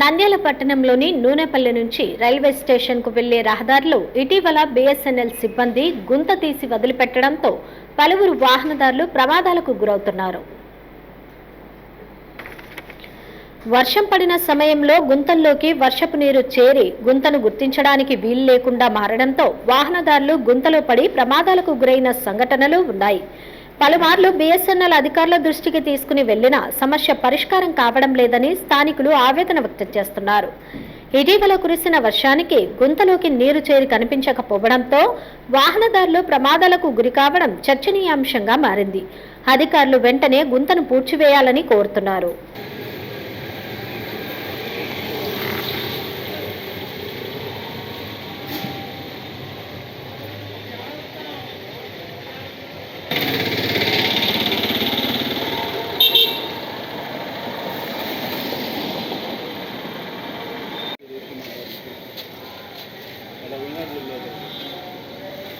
నంద్యాల పట్టణంలోని నూనెపల్లి నుంచి రైల్వే స్టేషన్కు వెళ్ళే రహదారిలో ఇటీవల బీఎస్ఎన్ఎల్ సిబ్బంది గుంత తీసి వదిలిపెట్టడంతో పలువురు వాహనదారులు ప్రమాదాలకు గురవుతున్నారు. వర్షం పడిన సమయంలో గుంతల్లోకి వర్షపు నీరు చేరి గుంతను గుర్తించడానికి వీలు లేకుండా మారడంతో వాహనదారులు గుంతలో పడి ప్రమాదాలకు గురైన సంఘటనలు ఉన్నాయి. పలుమార్లు బీఎస్ఎన్ఎల్ అధికారుల దృష్టికి తీసుకుని వెళ్ళినా సమస్య పరిష్కారం కావడం లేదని స్థానికులు ఆవేదన వ్యక్తం చేస్తున్నారు. ఇటీవల కురిసిన వర్షానికి గుంతలోకి నీరు చేరి కనిపించకపోవడంతో వాహనదారులు ప్రమాదాలకు గురి కావడం చర్చనీయాంశంగా మారింది. అధికారులు వెంటనే గుంతను పూడ్చివేయాలని కోరుతున్నారు.